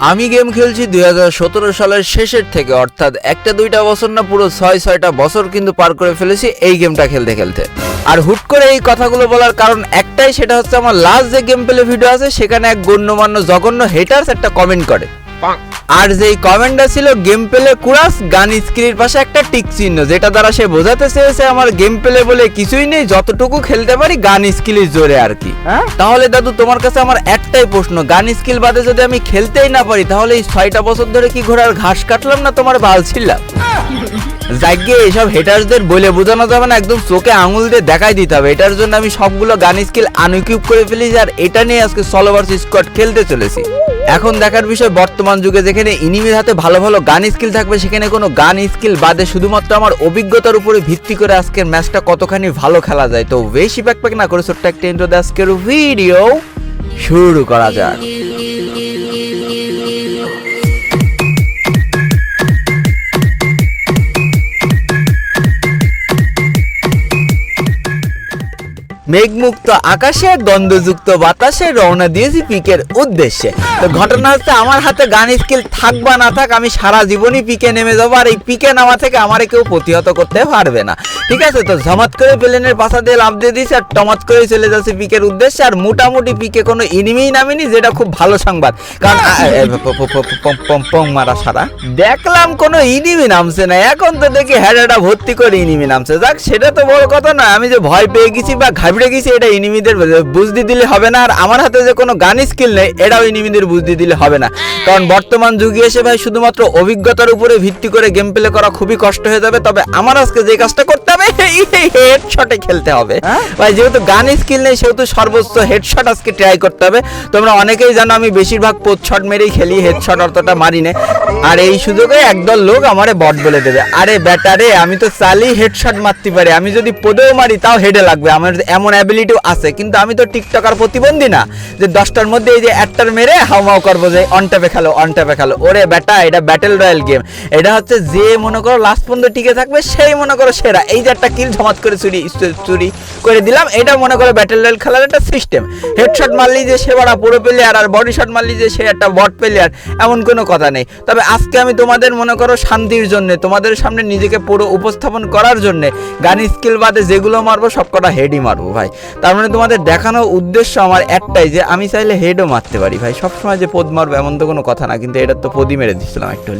আমি গেম খেলছি দুই হাজার সতেরো সালের শেষের থেকে, অর্থাৎ একটা দুইটা বছর না, পুরো ছয়, ছয়টা বছর কিন্তু পার করে ফেলেছি এই গেমটা খেলতে খেলতে। আর হুট করে এই কথাগুলো বলার কারণ একটাই, সেটা হচ্ছে আমার লাস্ট যে গেম প্লে ভিডিও আছে, সেখানে এক গণ্যমান্য জঘন্য হেটার্স একটা কমেন্ট করে। আর যেই কমেন্টটা ছিল গেম প্লে কুরাস গান স্ক্রিনের পাশে একটা টিক চিহ্ন যেটা দ্বারা সে বোঝাতে চেয়েছে আমার গেম প্লে বলে কিছুই নেই যতটুকু খেলতে পারি গান স্কিলের জোরে আর কি। তাহলে দাদু তোমার কাছে আমার একটাই প্রশ্ন গান স্কিল বাদে যদি আমি খেলতেই না পারি তাহলে এই ছয়টা বছর ধরে কি ঘোড়ার ঘাস কাটলাম না তোমার বাল ছিলাম? যাকে এইসব হেটার্সদের বলে বোঝানো যাবে না একদম চোখে আঙুল দিয়ে দেখাই দিতে হবে। এটার জন্য আমি সবগুলো গান স্কিল আনইকুইপ করে ফেলেছি আর এটা নিয়ে আজকে সলোভার্স স্কোয়াড খেলতে চলেছি। এখন দেখার বিষয়, বর্তমান যুগে যেখানে ইনিমির হাতে ভালো ভালো গান স্কিল থাকবে, সেখানে কোনো গান স্কিল বাদে শুধুমাত্র আমার অভিজ্ঞতার উপরে ভিত্তি করে আজকের ম্যাচটা কতখানি ভালো খেলা যায়। তো বেশি ব্যাকপ্যাক না করে ছোট্ট একটা ইন্ট্রো আজকের ভিডিও শুরু করা যাক। মেঘমুক্ত আকাশে, দ্বন্দ্বযুক্ত বাতাসে রওনা দিয়েছি পিকের উদ্দেশ্যে। তো ঘটনা হচ্ছে আমার হাতে গান স্কিল থাক বা না থাক, আমি সারা জীবনই পিকে নেমে যাব, আর এই পিকে নামা থেকে আমারে কেউ প্রতিহত করতে পারবে না। ঠিক আছে, তো ঝমাত করে প্লেনের পাশা দিয়ে লাভ দিয়ে দিয়েছি, আর টমাত করে চলে যাচ্ছে পিকের উদ্দেশ্যে, আর মোটামুটি পিকে কোনো ইনিমিই নামেনি, যেটা খুব ভালো সংবাদ। কারণ মারা সারা। দেখলাম কোনো ইনিমি নামছে না, এখন তো দেখি হেডাটা ভর্তি করে ইনিমি নামছে। যাক, সেটা তো বড় কথা না আমি যে ভয় পেয়ে গেছি বা ঘাবড়ে গেছি এটা ইনিমিদের বুঝতে দিলে হবে না। আর আমার হাতে যে কোনো গান স্কিল নেই এটাও ইনিমিদের বুঝতে দিলে হবে না। কারণ বর্তমান যুগে এসে ভাই শুধুমাত্র অভিজ্ঞতার উপরে ভিত্তি করে গেম প্লে করা খুবই কষ্ট হয়ে যাবে। তবে আমার আজকে যে কাজটা করতে হবে হেডশটে খেলতে হবে। ভাই যেহেতু গান স্কিল নেই সেহেতু সর্বোচ্চ হেডশট আজকে ট্রাই করতে হবে। তোমরা অনেকেই জানো আমি বেশিরভাগ পোচ শট মেরেই খেলি হেডশট অতটা মারি না। আর এই সুযোগে একদল লোক আমারে বট বলে দেবে। আরে ব্যাটারে আমি তো চালি হেডশট মারতে পারি। আমি যদি পদেও মারি, তাও হেডে লাগবে। আমার এমন অ্যাবিলিটিও আছে। কিন্তু আমি তো টিকটকার প্রতিবন্ধী না। যে দশটার মধ্যে এই যে একটার মেরে হাউমাউ করব যে অনটাপে খেলো অনটাপে খেলো। ওরে বেটা, এটা ব্যাটেল রয়্যাল গেম এটা হচ্ছে যে মনে করো লাস্ট পর্যন্ত টিকে থাকবে, সেই মনে করো সেরা। এই যে একটা কিল ঝমাত করে চুরি চুরি করে দিলাম। এটা মনে করো ব্যাটেল রয়্যাল খেলার একটা সিস্টেম হেডশট মারলি যে সে বড়া পুরো প্লেয়ার আর বডি শট মারলি যে সে একটা বট প্লেয়ার এমন কোনো কথা নেই। তবে আজকে আমি তোমাদের, মনে করো, শান্তির জন্য, তোমাদের সামনে নিজেকে পুরো উপস্থাপন করার জন্য গান স্কিল বাদে যেগুলো মারবো সব কটা হেডই মারবো ভাই। তার মানে তোমাদের দেখানোর উদ্দেশ্য আমার একটাই যে, আমি চাইলে হেডও মারতে পারি ভাই। সবসময় যে পদ মারবো এমন তো কোনো কথা না, কিন্তু এটা তো পদই মেরে দিচ্ছিলাম একটু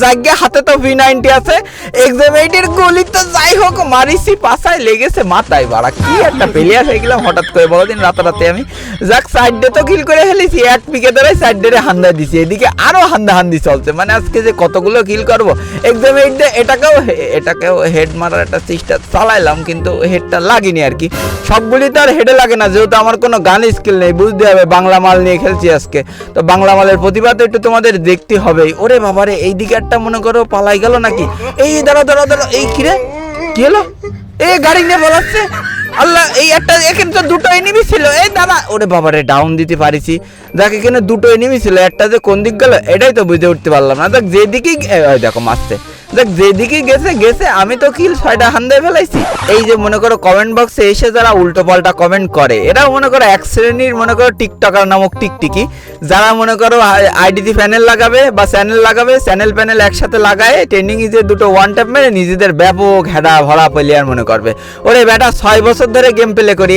যাকে হাতে তো ভি নাইনটি আছে এক্সাম এইটের গুলি তো যাই হোক, মারিছি পাশায় লেগেছে মাথায়। বাড়া, কি একটা প্লেয়ার হয়ে গেলাম হঠাৎ করে। বড়দিন রাতারাতে আমি। যাক সাইড ডে তো কিল করে ফেলেছি, এক পিকে ধরে সাইড ডে হান্দা দিছি। এদিকে আরও হান্দা হান্দি চলছে। মানে আজকে যে কতগুলো কিল করব? এক্সাম এইট এটাকেও এটাকেও হেড মারার একটা চেষ্টা চালাইলাম, কিন্তু হেডটা লাগেনি আর কি। সবগুলি তো আর হেডে লাগে না, যেহেতু আমার কোনো গান স্কিল নেই, বুঝতে হবে, বাংলা মাল নিয়ে খেলছি আজকে। তো বাংলা মালের প্রতিবাদ একটু তোমাদের দেখতে হবেই। ওরে বাবারে, এই দিকে একটা মনে করো পালাই গেল নাকি? এই দাঁড়া দাঁড়া দাঁড়া এই কিরে কি হলো? এ গাড়ি নিয়ে বলাচ্ছে আল্লাহ, এই একটা এখানে তো দুটো এনিমি ছিল। এই দাদা, ওরে বাবারে ডাউন দিতে পারিছি। দেখ এখানে দুটো এনিমি ছিল, একটা যে কোন দিক গেল, এটাই তো বুঝে উঠতে পারলাম না। দেখ যেদিকেই দেখো, মারছে। দেখ, যেদিকেই গেছে গেছে। আমি তো কিল ছয়টা হান্দায় ফেলাইছি। এই যে মনে করো কমেন্ট বক্সে এসে যারা উল্টো পাল্টা কমেন্ট করে এরা মনে করো এক শ্রেণির মনে করো টিকটকার নামক টিকটিকি। যারা মনে করো আইডিতে প্যানেল লাগাবে বা চ্যানেল লাগাবে চ্যানেল প্যানেল একসাথে লাগায় ট্রেন্ডিং যে দুটো ওয়ান ট্যাপ মেরে নিজেদের ব্যাপক হেডা ভরা প্লেয়ার মনে করবে। ওরে বেটা, ছয় বছর ধরে গেম প্লে করি।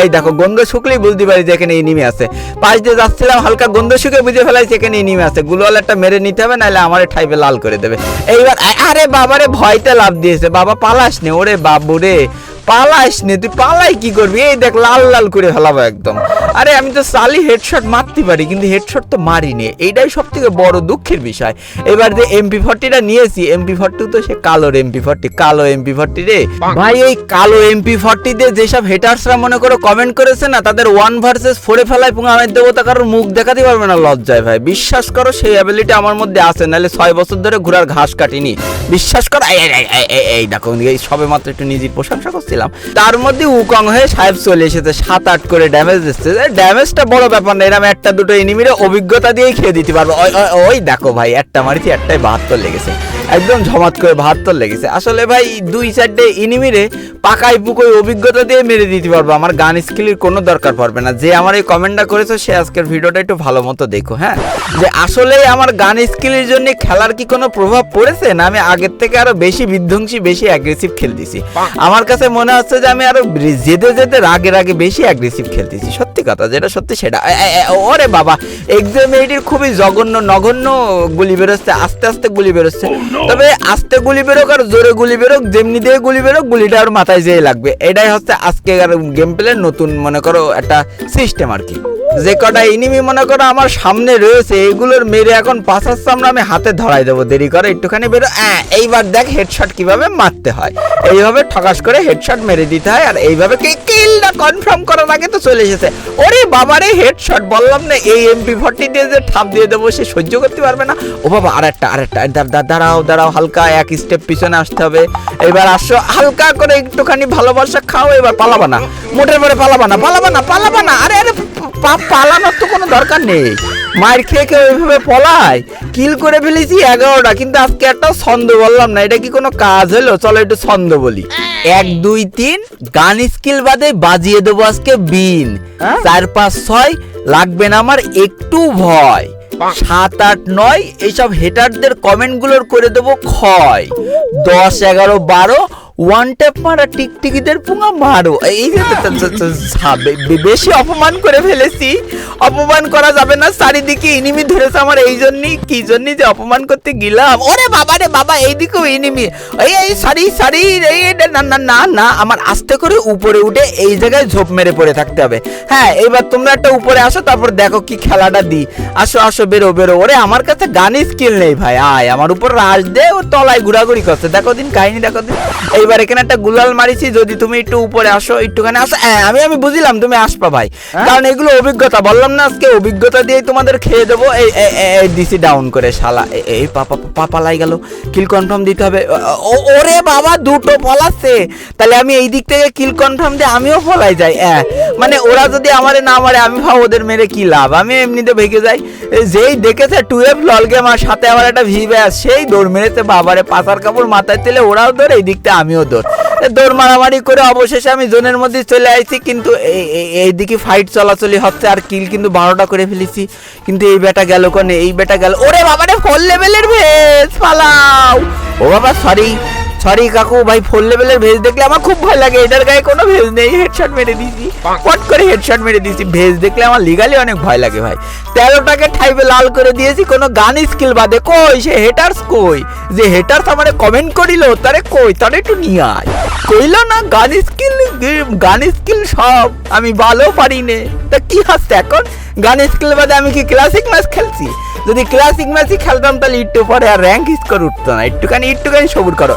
এই দেখো, গন্ধ শুকলেই বুঝতে পারি যে এখানে ইনিমি আছে। পাশ দিয়ে যাচ্ছিলাম, হালকা গন্ধ শুকে বুঝে ফেলাইছি এখানে ইনিমি আছে। গুলোয়াল একটা মেরে নিতে হবে, নাহলে আমার ঠাইবে লাল করে দেবে। এইবার আরে বাবারে ভয়তে লাভ দিয়েছে। বাবা পালাস নে ওরে বাবু রে পালাস নে তুই পালাই কি করবি? এই দেখ, লাল লাল করে ফেলাবো একদম। আরে, আমি তো সালি হেডশট মারতে পারি, কিন্তু হেডশট তো মারিনি। এইটাই সব থেকে বড় দুঃখের বিষয়। এবার যে এমপি ফর্টিটা নিয়েছি এমপি ফর্টি তো সে কালোর এমপি ফর্টি কালো এমপি ফর্টি রে। ভাই, এই কালো এমপি ফর্টি দিয়ে যেসব হেটার্সরা মনে করো কমেন্ট করেছে না, তাদের ওয়ান ভার্সেস ফোরে ফেলায় পুঙ্গা আমি দেবতা কারোর মুখ দেখাতে পারবে না লজ্জায়, ভাই। বিশ্বাস করো, সেই অ্যাবিলিটি আমার মধ্যে আছে, নাহলে ছয় বছর ধরে ঘোড়ার ঘাস কাটিনি। বিশ্বাস করো, এই দেখো, এই সবে মাত্র একটু নিজের প্রশংসা করছিলাম তার মধ্যে উকং হয়ে সাহেব চলে এসেছে, সাত আট করে ড্যামেজ দিচ্ছে। ড্যামেজটা বড় ব্যাপার না এরকম একটা দুটো এনিমিরে অভিজ্ঞতা দিয়েই খেয়ে দিতে পারব। ওই দেখো ভাই, একটা মারিছি, একটাই বাহাত্তর লেগেছে। একদম ঝমাত করে বাহাত্তর লেগেছে। আসলে ভাই, দুই চারটে ইনিমিরে পাকাই পুকোই অভিজ্ঞতা দিয়ে মেরে দিতে পারব। আমার গান স্কিলের কোনো দরকার পড়বে না। যে আমার এই কমেন্টটা করেছ, সে আজকের ভিডিওটা একটু ভালো মতো দেখো হ্যাঁ? যে আসলে আমার গান স্কিলের জন্য খেলার কি কোনো প্রভাব পড়েছে? না, আমি আগের থেকে আরও বেশি বিধ্বংসী, বেশি অ্যাগ্রেসিভ খেলতেছি। আমার কাছে মনে হচ্ছে যে আমি আরও যেতে যেতে রাগে রাগে বেশি অ্যাগ্রেসিভ খেলতেছি। সত্যি কথা, যেটা সত্যি সেটা। ওরে বাবা এক্সাম এইটির খুবই জঘন্য, নগণ্য গুলি বেরোচ্ছে, আস্তে আস্তে গুলি বেরোচ্ছে। তবে আস্তে গুলি বেরোক আর জোরে গুলি বেরোক, যেমনি দিয়ে গুলি বেরোক, গুলিটা আর মাথায় যেয়ে লাগবে। এটাই হচ্ছে আজকে গেম প্লের নতুন মনে করো একটা সিস্টেম আর কি। যে কটা এনিমি মনে করো আমার সামনে রয়েছে এগুলোর মেরে এখন পাশার সামনে আমি হাতে ধরাই দেবো। দেরি করে একটুখানি বেরো। হ্যাঁ এইবার দেখ হেডশট কীভাবে মারতে হয়। এইভাবে ঠকাস করে হেডশট মেরে দিতে হয়, আর এইভাবে কি কিলটা কনফার্ম করার আগে তো চলে এসেছে। ওরে বাবারে হেডশট বললাম না, এই এমপি ফর্টি দিয়ে যে ঠাপ দিয়ে দেবো, সে সহ্য করতে পারবে না। ও বাবা, আরেকটা আরেকটা দা- দা- দাঁড়াও দাঁড়াও, হালকা, এক স্টেপ পিছনে আসতে হবে। এবার আসো, হালকা করে একটুখানি ভালোবাসা খাও, এবার পালাবা না। মোটের পরে পালাবা না পালাবা না পালাবা না। আরে আরে পালানোর তো কোনো দরকার নেই। মায়ের খেয়ে খেয়ে ওইভাবে পলায়। কিল করে ফেলেছি এগারোটা কিন্তু আজকে একটা ছন্দ বললাম না এটা কি কোনো কাজ হলো? চলো একটু ছন্দ বলি। এক দুই তিন গান স্কিল বাদে বাজিয়ে দেবো আজকে বিন। চার পাঁচ ছয় লাগবে না আমার একটু ভয়। সাত আট নয় এইসব হেটারদের কমেন্টগুলোর করে দেবো ক্ষয়। দশ এগারো বারো ওয়ান ট্যাপ মারা টিকটিকিদের পুঙা মারো। এই যে বে- বেশি অপমান করে ফেলেছি। অপমান করা যাবে না চারিদিকে ইনিমি ধরেছে আমার এই জন্যই কি জন্যই যে অপমান করতে গেলাম? ওরে বাবা রে বাবা এইদিকেও ইনিমি এই এই সরি সরি এই এই, না না না আমার আস্তে করে উপরে উঠে এই জায়গায় ঝোপ মেরে পড়ে থাকতে হবে। হ্যাঁ এইবার তোমরা একটা উপরে আসো তারপর দেখো কি খেলাটা দি আসো আসো বেরো বেরো। ওরে আমার কাছে গানই স্কিল নেই ভাই আয় আমার উপর রাজ দে ও তলায় ঘোরাঘুরি করছে। দেখো দিন কাহিনী দেখো দিন। এইবার এখানে একটা গুলাল মারিছি যদি তুমি একটু উপরে আসো একটুখানি আসো। হ্যাঁ আমি আমি বুঝলাম তুমি আসবা ভাই। কারণ এগুলো অভিজ্ঞতা বললাম না আজকে অভিজ্ঞতা দিয়ে তোমাদের খেয়ে দেবো। এই দিছি ডাউন করে শালা। এই পাপা পাপা লাই গেল। কিল কনফার্ম দিতে হবে। ওরে বাবা দুটো ফলাচ্ছে তাহলে আমি এই দিক থেকে কিল কনফার্ম দিয়ে আমিও ফলাই যাই। হ্যাঁ মানে ওরা যদি আমারে না মারে আমি ভাব ওদের মেরে কি লাভ? আমি এমনিতে ভেঙে যাই। যেই দেখেছে টুয়েলভ লল গেম আর সাথে আমার একটা ভি ব্যাস সেই দৌড় মেরেছে বাবারে। পাতার কাপড় মাথায় তেলে ওরাও দৌড় এই দিকটা আমিও দৌড়। দোর দৌড় মারামারি করে অবশেষে আমি জোনের মধ্যে চলে আইছি, কিন্তু এই- এই- এইদিকে ফাইট চলাচলি হচ্ছে, আর কিল কিন্তু বারোটা করে ফেলেছি। কিন্তু এই বেটা গেল কনে? এই বেটা গেল ওরে বাবারে ফোর লেভেলের ভেজ পালাও! ও বাবা সরি সরি কাকু ভাই ফোর লেভেলের ভেজ দেখলে আমার খুব ভয় লাগে। এটার গায়ে কোনো ভেজ নেই হেডশট মেরে দিয়েছি। পট করে হেডশট মেরে দিয়েছি? ভেজ দেখলে আমার লিগালি অনেক ভয় লাগে ভাই। তেরোটাকে ঠাইবে লাল করে দিয়েছি কোনো গান স্কিল বাদে। কই সে হেটার্স কই? যে হেটার্স আমারে কমেন্ট করিল তারে কই? তারে একটু নিয়ে আয়। কইল না গান স্কিল গান স্কিল সব। আমি ভালো পারি নে। তা কি হাসছে এখন? গান স্কিল বাদে আমি কি ক্লাসিক ম্যাচ খেলছি? যদি ক্লাসিক ম্যাচই খেলতাম, তাহলে একটু পরে আর র্যাঙ্ক স্কোর উঠতো না। একটুখানি একটুখানি সবুর করো।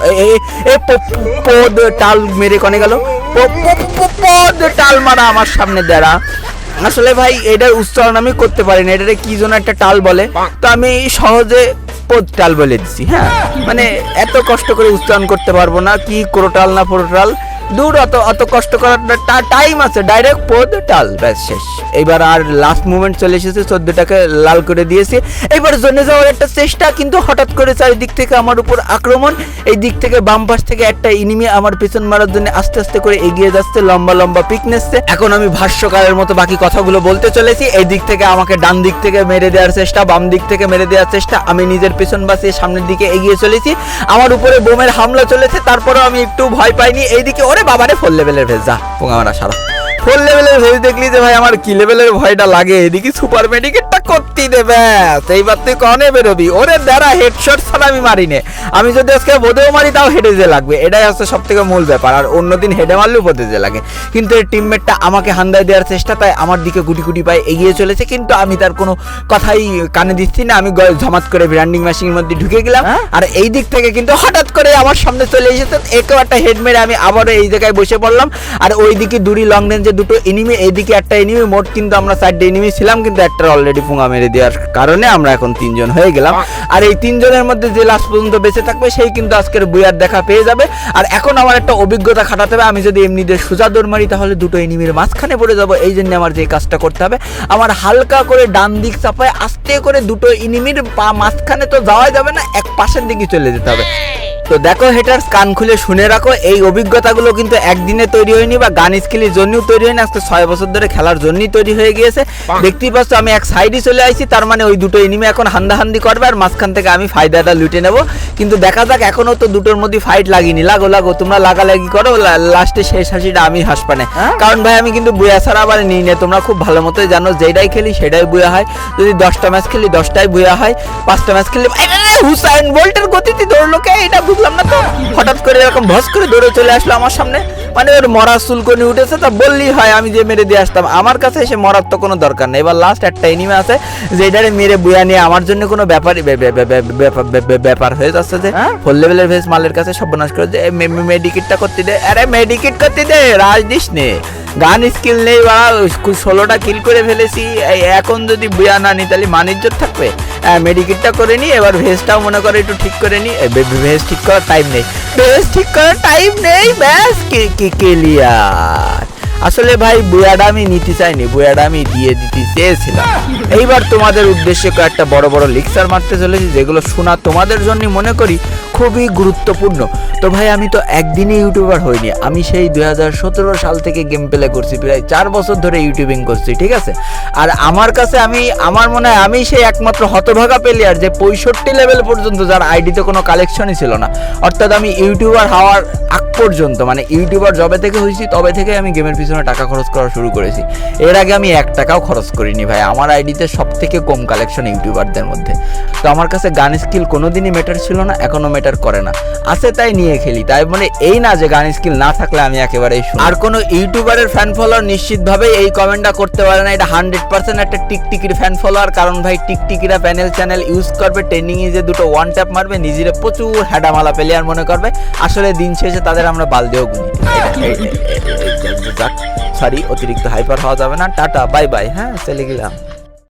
এ পদ টাল মেরে কনে গেল? পদ টাল মারা আমার সামনে দাঁড়া আসলে ভাই, এটার উচ্চারণ আমি করতে পারি না। এটারে কি যেন একটা টাল বলে। তো আমি সহজে পদ টাল বলে দিচ্ছি হ্যাঁ? মানে এত কষ্ট করে উচ্চারণ করতে পারব না, কি ক্রোটাল না পোরটাল দূর, অত অত কষ্ট করার টাইম আছে ডাইরেক্ট পদ টাল ব্যাস, শেষ। এবার আর লাস্ট মুভমেন্ট চলে এসেছে, চোদ্দটাকে লাল করে দিয়েছে। এবার জোনে যাওয়ার একটা চেষ্টা, কিন্তু হঠাৎ করে চারিদিক থেকে আমার উপর আক্রমণ। এই দিক থেকে বাম পাশ থেকে একটা ইনিমি আমার পেছন মারার জন্য আস্তে আস্তে করে এগিয়ে যাচ্ছে, লম্বা লম্বা পিক নিচ্ছে। এখন আমি ভাষ্যকারের মতো বাকি কথাগুলো বলতে চলেছি। এই দিক থেকে আমাকে ডান দিক থেকে মেরে দেওয়ার চেষ্টা, বাম দিক থেকে মেরে দেওয়ার চেষ্টা। আমি নিজের পেছন বাসিয়ে সামনের দিকে এগিয়ে চলেছি। আমার উপরে বোমের হামলা চলেছে, তারপরেও আমি একটু ভয় পাইনি। এইদিকে ওরে বাবারে ফোর লেভেলের ভেজ। যা পোঙা মারা সারা ফোর লেভেলের ভেজ দেখলি যে ভাই, আমার কি লেভেলের ভয়টা লাগে? এদিকে সুপার মেডিকেটটা দেবে এইবার তুই কনে বেরোবি? ওরে দ্বারা হেডশট ছাড়া আমি মারি নে আমি যদি আজকে বোধেও মারি তাও হেডে যে লাগবে। এটাই হচ্ছে সব থেকে মূল ব্যাপার। আর অন্যদিন হেডে মারলেও বোধে যে লাগে। কিন্তু এই টিমমেটটা আমাকে হান্দায় দেওয়ার চেষ্টা তাই আমার দিকে গুটি গুটি পায়ে এগিয়ে চলেছে। কিন্তু আমি তার কোনো কথাই কানে দিচ্ছি না। আমি ঝমাত করে ব্র্যান্ডিং মেশিনের মধ্যে ঢুকে গেলাম। আর এই দিক থেকে কিন্তু হঠাৎ করে আমার সামনে চলে এসেছে। একেও একটা হেড মেরে আমি আবারও এই জায়গায় বসে পড়লাম। আর ওই দিকে দুরি লং রেঞ্জে দুটো এনিমি এইদিকে একটা এনিমি মোট কিন্তু আমরা চারটে এনিমি ছিলাম কিন্তু একটা অলরেডি পুঙা মেরে দেওয়ার কারণে আমরা এখন তিনজন হয়ে গেলাম। আর এই তিনজনের মধ্যে যে লাস্ট পর্যন্ত বেঁচে থাকবে, সেই কিন্তু আজকের বুয়ার দেখা পেয়ে যাবে। আর এখন আমার একটা অভিজ্ঞতা খাটাতে হবে। আমি যদি এমনিতে সোজা দৌড় মারি, তাহলে দুটো এনিমির মাঝখানে পড়ে যাব। এই জন্য আমার যে কাজটা করতে হবে, আমার হালকা করে ডান দিক চাপায় আস্তে করে দুটো এনিমির পা মাঝখানে তো যাওয়া যাবে না, এক পাশের দিকে চলে যেতে হবে। তো দেখো হেটার্স কান খুলে শুনে রাখো এই অভিজ্ঞতাগুলো কিন্তু একদিনে তৈরি হয়নি বা গান স্কিলের জন্যও তৈরি হয়নি আজকে ছয় বছর ধরে খেলার জন্যই তৈরি হয়ে গিয়েছে। দেখতেই পাচ্ছ আমি এক সাইডে চলে আসছি তার মানে ওই দুটো এনিমি এখন হান্দাহান্দি করবে আর মাঝখান থেকে আমি ফায়দাটা লুটে নেব। কিন্তু দেখা যাক এখনও তো দুটোর মধ্যে ফাইট লাগিনি। লাগো লাগো তোমরা লাগালাগি করো লাস্টে শেষ হাসিটা আমি হাসপানে। কারণ ভাই আমি কিন্তু বুয়া ছাড়া আবার নিই না তোমরা খুব ভালো মতোই জানো যেটাই খেলি সেটাই বুয়া হয়। যদি দশটা ম্যাচ খেলি দশটাই বুয়া হয় পাঁচটা ম্যাচ খেলি হুসাইন বোল্টের গতিতে দৌড়লো। কে? এটা বুঝলাম না তো। হঠাৎ করে এরকম ভস করে দৌড়ে চলে আসলো আমার সামনে। মানে ওর মরা চুলকনি উঠেছে তা বললেই হয় আমি যে মেরে দিয়ে আসতাম। আমার কাছে এসে মরার তো কোনো দরকার নেই। এবার লাস্ট একটা এনিমে আছে যে যেটারে মেরে বুয়া নিয়ে আমার জন্য কোনো ব্যাপারই ব্যাপার হয়ে যাচ্ছে যে ফুল লেভেলের ভেস মালের কাছে সর্বনাশ করে যে মেডিকিটটা করতে দে। আরে মেডিকিট করতে দে রাজ দিস নে। গান স্কিল নেই বা ষোলোটা কিল করে ফেলেছি। এখন যদি বুয়া না নি তাহলে মানিজ্য থাকবে? মেডিকিটটা করে নি এবার ভেজটাও মনে করে একটু ঠিক করে নি। ভেজ ঠিক করার টাইম নেই। ভেজ ঠিক করার টাইম নেই ব্যাস কি কে ক্লিয়ার আসলে ভাই, বুয়াটা আমি নিতে চাইনি, বুয়াটা আমি দিয়ে দিতে চেয়েছিলাম। এইবার তোমাদের উদ্দেশ্যে কয়েকটা বড় বড় লেকচার মারতে চলেছি, যেগুলো শোনা তোমাদের জন্য মনে করি। খুবই গুরুত্বপূর্ণ। তো ভাই, আমি তো একদিনে ইউটিউবার হইনি। আমি সেই দু হাজার সতেরো সাল থেকে গেম প্লে করছি, প্রায় চার বছর ধরে ইউটিউবিং করছি, ঠিক আছে? আর আমার কাছে আমি, আমার মনে হয় আমি সেই একমাত্র হতভাগা প্লেয়ার যে পঁয়ষট্টি লেভেল পর্যন্ত যার আইডিতে কোনো কালেকশনই ছিল না। অর্থাৎ আমি ইউটিউবার হওয়ার আগ পর্যন্ত মানে ইউটিউবার যবে থেকে হয়েছি তবে থেকে আমি গেমের পিছনে টাকা খরচ করা শুরু করেছি। এর আগে আমি এক টাকাও খরচ করিনি ভাই, আমার আইডিতে সব থেকে কম কালেকশন ইউটিউবারদের মধ্যে। তো আমার কাছে গান স্কিল কোনোদিনই ম্যাটার ছিল না, এখনও ম্যাটার করে না আছে তাই নিয়ে খেলি তাই মানে এই না যে গান স্কিল না থাকলে আমি একেবারেই আর কোনো ইউটিউবারের ফ্যান ফলোয়ার নিশ্চিতভাবে এই কমেন্টটা করতে পারে না এটা হান্ড্রেড পার্সেন্ট একটা টিকটিকির ফ্যান ফলোয়ার কারণ ভাই টিকটিকিরা প্যানেল চ্যানেল ইউজ করবে ট্রেন্ডিং যে দুটো ওয়ান ট্যাপ মারবে নিজেরা প্রচুর হ্যাডামালা প্লেয়ার মনে করবে আসলে দিন শেষে তাদের আমরা বালদেও গুনি সরি অতিরিক্ত হাইপার হওয়া যাবে না টাটা বাই বাই হ্যাঁ চলে গেলাম